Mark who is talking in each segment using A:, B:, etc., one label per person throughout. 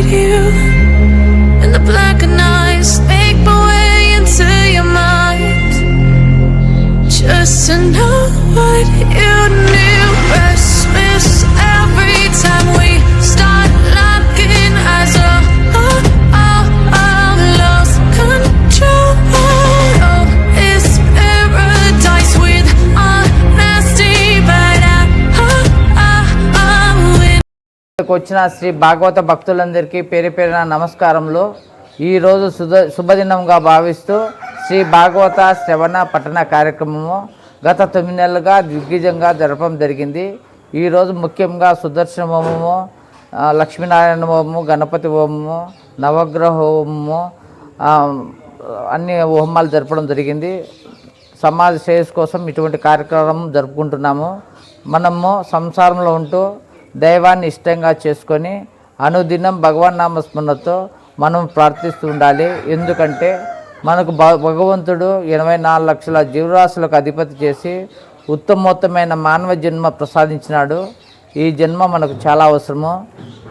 A: you in the black of night. My way into your mind just to know what you need.
B: ఇక్కడికి వచ్చిన శ్రీ భాగవత భక్తులందరికీ పేరు పేరున నమస్కారములు. ఈరోజు శుభ శుభదినంగా భావిస్తూ శ్రీ భాగవత శ్రవణ పఠన కార్యక్రమము గత తొమ్మిది నెలలుగా దిగ్విజంగా జరపడం జరిగింది. ఈరోజు ముఖ్యంగా సుదర్శన హోమము లక్ష్మీనారాయణ హోమము గణపతి హోమము నవగ్రహ హోమము అన్ని హోమాలు జరపడం జరిగింది. సమాజ శ్రేయస్ కోసం ఇటువంటి కార్యక్రమం జరుపుకుంటున్నాము. మనము సంసారంలో ఉంటూ దైవాన్ని ఇష్టంగా చేసుకొని అనుదినం భగవన్ నామస్మరణతో మనం ప్రార్థిస్తూ ఉండాలి. ఎందుకంటే మనకు భగవంతుడు ఎనభై నాలుగు లక్షల జీవరాశులకు అధిపతి చేసి ఉత్తమోత్తమైన మానవ జన్మ ప్రసాదించినాడు. ఈ జన్మ మనకు చాలా అవసరము.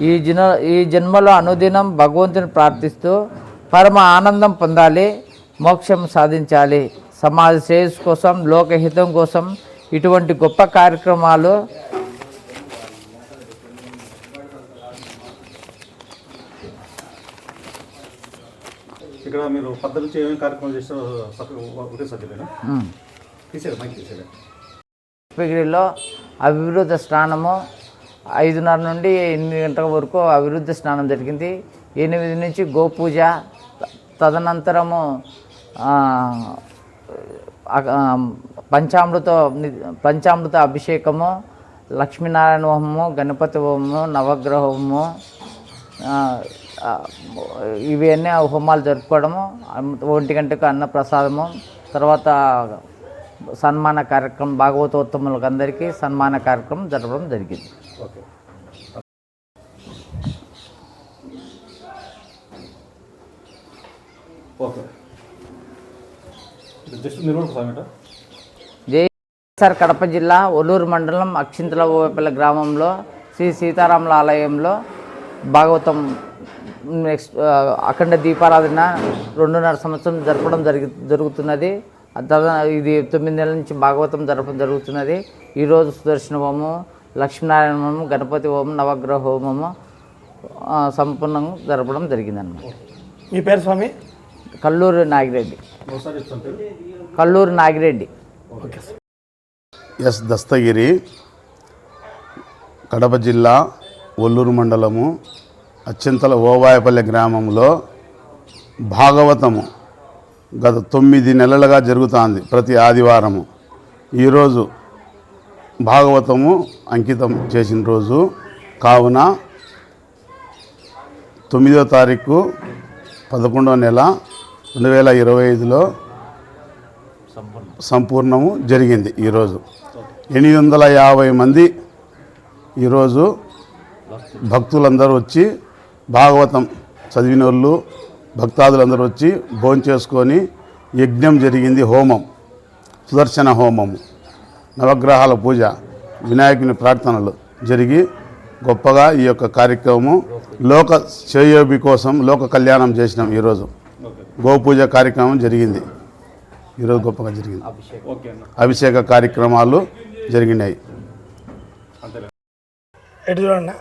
B: ఈ జన ఈ జన్మలో అనుదినం భగవంతుని ప్రార్థిస్తూ పరమ ఆనందం పొందాలి మోక్షం సాధించాలి. సమాజ శ్రేయస్సు కోసం లోకహితం కోసం ఇటువంటి గొప్ప కార్యక్రమాలు
C: ఇక్కడ మీరు పద్ధతి నుంచి ఏమేమి కార్యక్రమాలు చేస్తారో ఒకే సభ్యులేనా
B: ఉమ్,
C: తీసేది మైక్ తీసేది
B: పుష్పగిరిలో అభివృద్ధి స్నానము ఐదున్నర నుండి ఎనిమిది గంటల వరకు అభివృద్ధి స్నానం జరిగింది. ఎనిమిది నుంచి గోపూజ తదనంతరము పంచామృత పంచామృత అభిషేకము లక్ష్మీనారాయణ హోమము గణపతి హోమము నవగ్రహ హోమము ఇవన్నీ హోమాలు జరుపుకోవడము ఒంటి గంటకు అన్న ప్రసాదము తర్వాత సన్మాన కార్యక్రమం భాగవతోత్తములకు అందరికీ సన్మాన కార్యక్రమం జరపడం జరిగింది.
C: ఓకే. జస్ట్
B: జై సార్ కడప జిల్లా ఒలూరు మండలం అక్షింతల ఓపల్లి గ్రామంలో శ్రీ సీతారాముల ఆలయంలో భాగవతం నెక్స్ట్ అఖండ దీపారాధన రెండున్నర సంవత్సరం జరపడం జరిగి జరుగుతున్నది. ఇది తొమ్మిది నెలల నుంచి భాగవతం జరపడం జరుగుతున్నది. ఈరోజు సుదర్శన హోమం లక్ష్మీనారాయణ హోమం గణపతి హోమం నవగ్రహ హోమము సంపూర్ణంగా జరపడం జరిగిందన్నమాట.
D: మీ పేరు స్వామి?
B: కల్లూరు నాగిరెడ్డి. కల్లూరు నాగిరెడ్డి.
E: ఎస్ దస్తగిరి కడప జిల్లా ఒల్లూరు మండలము అచ్చింతల ఓవాయపల్లి గ్రామంలో భాగవతము గత తొమ్మిది నెలలుగా జరుగుతుంది ప్రతి ఆదివారము. ఈరోజు భాగవతము అంకితం చేసిన రోజు. కావున తొమ్మిదో తారీఖు పదకొండో నెల రెండు వేల ఇరవై ఐదులో సంపూర్ణము జరిగింది ఈరోజు. ఎనిమిది వందల యాభై మంది ఈరోజు భక్తులందరూ వచ్చి భాగవతం చదివిన వాళ్ళు భక్తాదులందరూ వచ్చి భోంచేసుకొని యజ్ఞం జరిగింది హోమం సుదర్శన హోమము నవగ్రహాల పూజ వినాయకుని ప్రార్థనలు జరిగి గొప్పగా ఈ యొక్క కార్యక్రమం లోక శ్రేయోభి కోసం లోక కళ్యాణం చేసినాం ఈరోజు. గోపూజ కార్యక్రమం జరిగింది. ఈరోజు గొప్పగా జరిగింది. అభిషేక కార్యక్రమాలు జరిగినాయి.
D: ఎటు చూడండి.